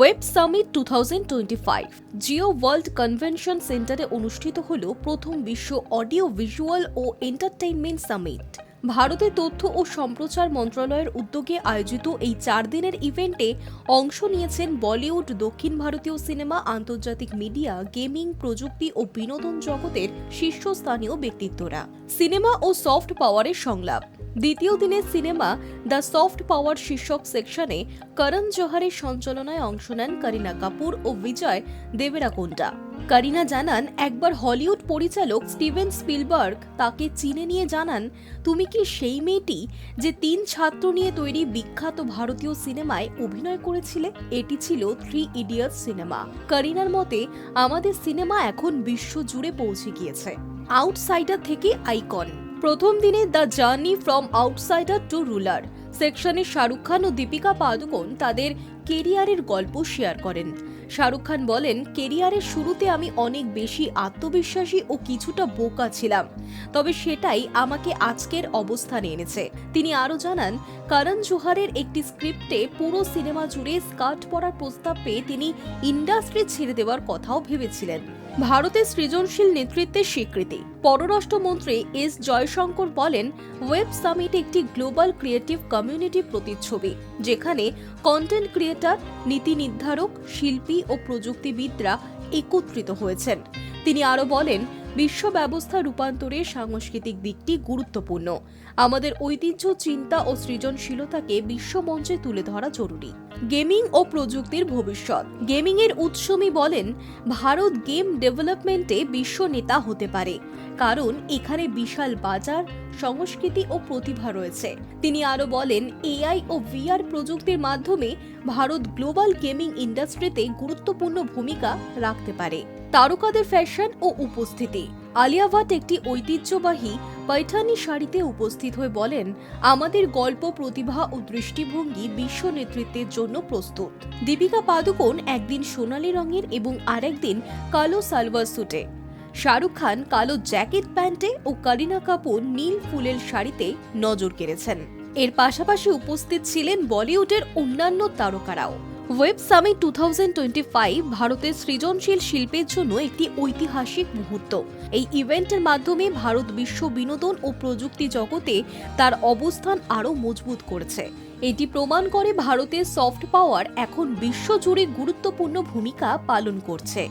Web summit two thousand twenty five Jio world convention সেন্টারে অনুষ্ঠিত হল প্রথম বিশ্ব অডিও ভিজুয়াল ও এন্টারটেইনমেন্ট সামিট। ভারতের তথ্য ও সম্প্রচার মন্ত্রণালয়ের উদ্যোগে আয়োজিত এই চার দিনের ইভেন্টে অংশ নিয়েছেন বলিউড, দক্ষিণ ভারতীয় সিনেমা, আন্তর্জাতিক মিডিয়া, গেমিং, প্রযুক্তি ও বিনোদন জগতের শীর্ষস্থানীয় ব্যক্তিত্বরা। সিনেমা ও সফট পাওয়ারের সংলাপ। দ্বিতীয় দিনের সিনেমা দ্য সফট পাওয়ার শীর্ষক সেকশনে করণ জোহারের সঞ্চালনায় অংশ নেন করিনা কাপুর ও বিজয় দেবেরাকোন্ডা। করিনা জানান, একবার হলিউড পরিচালক স্টিভেন স্পিলবার্গ তাকে চিনে নিয়ে জানান, তুমি কি সেই মেয়েটি যে তিন ছাত্র নিয়ে তৈরি বিখ্যাত ভারতীয় সিনেমায় অভিনয় করেছিলে? এটি ছিল থ্রি ইডিয়টস সিনেমা। করিনার মতে, আমাদের সিনেমা এখন বিশ্ব জুড়ে পৌঁছে গিয়েছে। আউটসাইডার থেকে আইকন। প্রথম দিনে the journey from outsider to ruler সেকশনে শাহরুখ খান ও দীপিকা পাদুকোন তাদের কেরিয়ারের গল্প শেয়ার করেন। শাহরুখ খান বলেন, কেরিয়ারের শুরুতে আমি অনেক বেশি আত্মবিশ্বাসী ও কিছুটা বোকা ছিলাম। তবে সেটাই আমাকে আজকের অবস্থানে এনেছে। তিনি আরও জানান, করণ জোহারের একটি স্ক্রিপ্টে পুরো সিনেমা জুড়ে স্কার্ট পরার প্রস্তাব পেয়ে তিনি ইন্ডাস্ট্রি ছেড়ে দেওয়ার কথাও ভেবেছিলেন। ভারতের সৃজনশীল নেতৃত্বের স্বীকৃতি। পররাষ্ট্রমন্ত্রী এস জয়শঙ্কর বলেন, ওয়েব সামিট একটি গ্লোবাল ক্রিয়েটিভ কমিউনিটি প্রতিচ্ছবি, যেখানে কন্টেন্ট ক্রিয়েটার, নীতি নির্ধারক, শিল্পী ও প্রযুক্তিবিদরা একত্রিত হয়েছেন। তিনি আরও বলেন বিশ্ব ব্যবস্থা রূপান্তরে সাংস্কৃতিক দিকটি গুরুত্বপূর্ণ। আমাদের ঐতিহ্য, চিন্তা ও সৃজনশীলতাকে বিশ্বমঞ্চে তুলে ধরা জরুরি। গেমিং ও প্রযুক্তির ভবিষ্যৎ। গেমিং এর উৎসমী বলেন, ভারত গেম ডেভেলপমেন্টে বিশ্ব নেতা হতে পারে। কারণ, এখানে বিশাল বাজার সংস্কৃতি ও প্রতিভা রয়েছে। তিনি আরও বলেন, এআই ও ভিআর প্রযুক্তির মাধ্যমে ভারত গ্লোবাল গেমিং ইন্ডাস্ট্রিতে গুরুত্বপূর্ণ ভূমিকা রাখতে পারে। তারকাদের ফ্যাশন ও উপস্থিতি। আলিয়া ভাট একটি ঐতিহ্যবাহী পৈঠানি শাড়িতে উপস্থিত হয়ে বলেন, আমাদের গল্প, প্রতিভা ও দৃষ্টিভঙ্গি বিশ্ব নেতৃত্বের জন্য প্রস্তুত। দীপিকা পাদুকোন একদিন সোনালি রঙের এবং আরেকদিন কালো সালভার স্যুটে শাহরুখ খান কালো জ্যাকেট প্যান্টে ও করিনা কাপুর নীল ফুলের শাড়িতে নজর কেড়েছেন। এর পাশাপাশি উপস্থিত ছিলেন বলিউডের অন্যান্য তারকারাও। ওয়েব সামিট টু থাউজেন্ড ভারতের সৃজনশীল শিল্পের জন্য একটি ঐতিহাসিক মুহূর্ত। এই ইভেন্টের মাধ্যমে ভারত বিশ্ব বিনোদন ও প্রযুক্তি জগতে তার অবস্থান আরও মজবুত করেছে। এটি প্রমাণ করে ভারতের সফট পাওয়ার এখন বিশ্বজুড়ে গুরুত্বপূর্ণ ভূমিকা পালন করছে।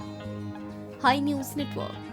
High news network.